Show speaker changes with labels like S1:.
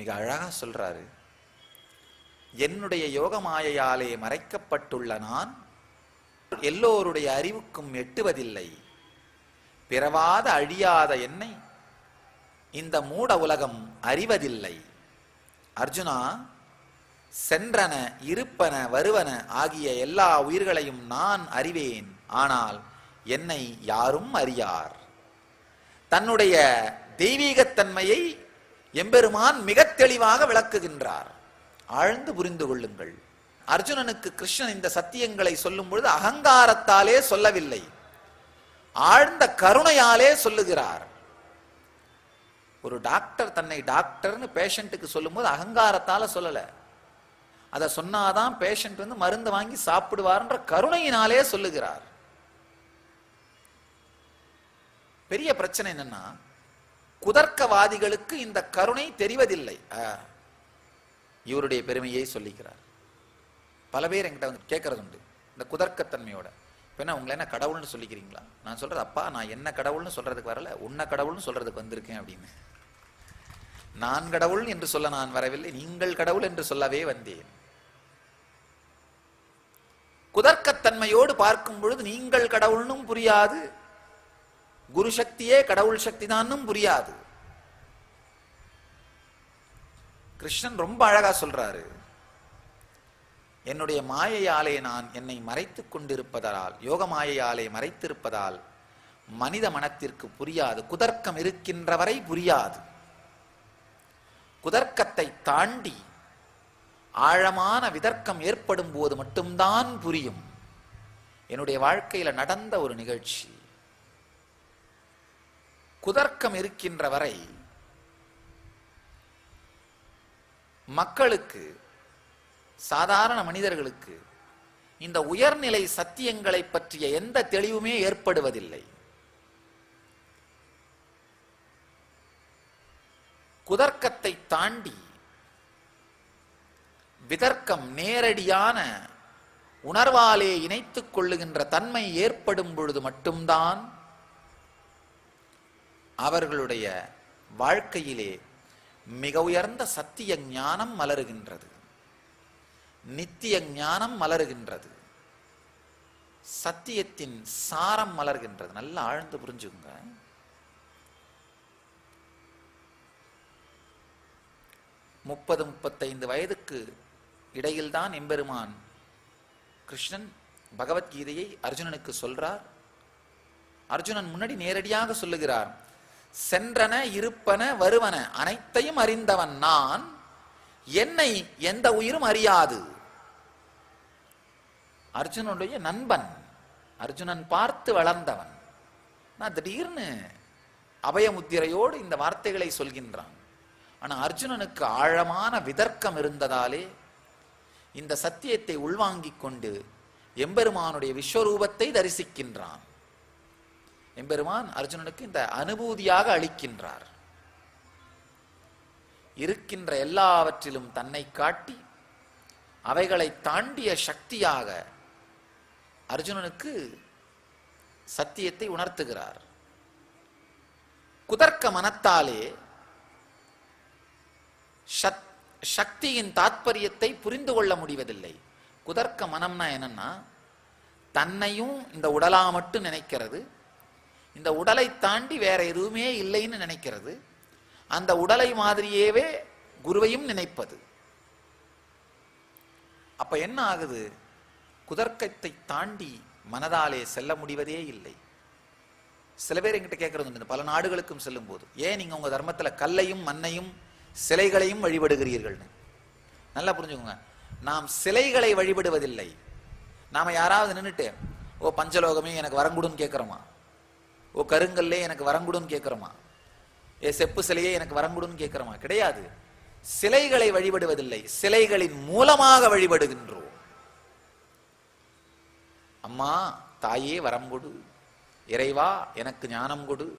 S1: மிக அழகா சொல்றாரு. என்னுடைய யோக மாயையாலே மறைக்கப்பட்டுள்ள நான் எல்லோருடைய அறிவுக்கும் எட்டுவதில்லை. பிறவாத அழியாத என்னை இந்த மூட உலகம் அறிவதில்லை. அர்ஜுனா சென்றன இருப்பன வருவன ஆகிய எல்லா உயிர்களையும் நான் அறிவேன். ஆனால் என்னை யாரும் அறியார். தன்னுடைய தெய்வீகத்தன்மையை எம்பெருமான் மிக தெளிவாக விளக்குகின்றார். ஆழ்ந்து புரிந்து கொள்ளுங்கள். அர்ஜுனனுக்கு கிருஷ்ணன் இந்த சத்தியங்களை சொல்லும் பொழுது அகங்காரத்தாலே சொல்லவில்லை. ஆழ்ந்த கருணையாலே சொல்லுகிறார். ஒரு டாக்டர் தன்னை டாக்டர்னு பேஷண்ட்டுக்கு சொல்லும்போது அகங்காரத்தால சொல்லல. அதை சொன்னாதான் பேஷண்ட் வந்து மருந்து வாங்கி சாப்பிடுவார்ன்ற கருணையினாலே சொல்லுகிறார். பெரிய பிரச்சனை என்னன்னா குதர்க்கவாதிகளுக்கு இந்த கருணை தெரிவதில்லை. ஆ, இவருடைய பெருமையை சொல்லிக்கிறார். பல பேர் என்கிட்ட வந்து கேட்கறது உண்டு இந்த குதர்க்கத்தன்மையோட. இப்ப என்ன உங்களை என்ன கடவுள்னு சொல்லிக்கிறீங்களா? நான் சொல்றது அப்பா நான் என்ன கடவுள்னு சொல்றதுக்கு வரல உன்ன கடவுள்னு சொல்றதுக்கு வந்திருக்கேன் அப்படின்னு. நான் கடவுள் என்று சொல்ல நான் வரவில்லை நீங்கள் கடவுள் என்று சொல்லவே வந்தேன். குதர்க்கத்தன்மையோடு பார்க்கும் பொழுது நீங்கள் கடவுள்னும் புரியாது குரு சக்தியே கடவுள் சக்தி தானும் புரியாது. கிருஷ்ணன் ரொம்ப அழகா சொல்றாரு. என்னுடைய மாயையாலே நான் என்னை மறைத்துக் கொண்டிருப்பதால் யோக மாயையாலே மறைத்திருப்பதால் மனித மனத்திற்கு புரியாது குதர்க்கம் இருக்கின்ற வரை புரியாது. குதர்க்கத்தை தாண்டி ஆழமான விதர்க்கம் ஏற்படும் போது மட்டும்தான் புரியும். என்னுடைய வாழ்க்கையில நடந்த ஒரு நிகழ்ச்சி. குதர்க்கம் இருக்கின்ற வரை மக்களுக்கு சாதாரண மனிதர்களுக்கு இந்த உயர்நிலை சத்தியங்களை பற்றிய எந்த தெளிவுமே ஏற்படுவதில்லை. குதர்க்கத்தை தாண்டி விதர்க்கம் நேரடியான உணர்வாலே இணைத்துக் கொள்ளுகின்ற தன்மை ஏற்படும் பொழுது மட்டும்தான் அவர்களுடைய வாழ்க்கையிலே மிக உயர்ந்த சத்திய ஞானம் மலருகின்றது. நித்திய ஞானம் மலருகின்றது. சத்தியத்தின் சாரம் மலர்கின்றது. நல்லா ஆழ்ந்து புரிஞ்சுங்க முப்பது முப்பத்தைந்து வயதுக்கு இடையில்தான் எம்பெருமான் கிருஷ்ணன் பகவத்கீதையை அர்ஜுனனுக்கு சொல்றார். அர்ஜுனன் முன்னாடி நேரடியாக சொல்லுகிறார். சென்றன இருப்பன வருவன. அனைத்தையும் அறிந்தவன் நான். என்னை எந்த உயிரும் அறியாது. அர்ஜுனனுடைய நண்பன். அர்ஜுனன் பார்த்து வளர்ந்தவன். நான் திடீர்னு அபயமுத்திரையோடு இந்த வார்த்தைகளை சொல்கின்றான். ஆனால் அர்ஜுனனுக்கு ஆழமான விதர்க்கம் இருந்ததாலே இந்த சத்தியத்தை உள்வாங்கிக் கொண்டு எம்பெருமானுடைய விஸ்வரூபத்தை தரிசிக்கின்றான். எம்பெருமான் அர்ஜுனனுக்கு இந்த அனுபூதியாக அளிக்கின்றார். இருக்கின்ற எல்லாவற்றிலும் தன்னை காட்டி அவைகளை தாண்டிய சக்தியாக அர்ஜுனனுக்கு சத்தியத்தை உணர்த்துகிறார். குதர்க்க மனத்தாலே சக்தியின் தாத்பரியத்தை புரிந்து கொள்ள முடிவதில்லை. குதர்க்க மனம்னா என்னன்னா தன்னையும் இந்த உடலா மட்டும் நினைக்கிறது இந்த உடலை தாண்டி வேற எதுவுமே இல்லைன்னு நினைக்கிறது. அந்த உடலை மாதிரியேவே குருவையும் நினைப்பது. அப்ப என்ன ஆகுது? குதர்க்கத்தை தாண்டி மனதாலே செல்ல முடிவதே இல்லை. சில பேர் எங்கிட்ட கேட்கறது உண்டு, பல நாடுகளுக்கும் செல்லும் போது ஏன் நீங்க உங்க தர்மத்துல கல்லையும் மண்ணையும் சிலைகளையும் வழிபடுகிறீர்கள்னு? நல்லா புரிஞ்சுக்கோங்க. நாம் சிலைகளை வழிபடுவதில்லை. நாம யாராவது நின்றுட்டு ஓ பஞ்சலோகமே எனக்கு வரங்குடுன்னு கேட்கிறோமா ஓ கருங்கல்லே எனக்கு வரங்குடுன்னு கேட்கிறோமா ஏ செப்பு சிலையே எனக்கு வரங்குடுன்னு கேட்கிறோமா கிடையாது. சிலைகளை வழிபடுவதில்லை. சிலைகளின் மூலமாக வழிபடுகின்றோம். அம்மா தாயே வரம் கொடு. இறைவா எனக்கு ஞானம் கொடு.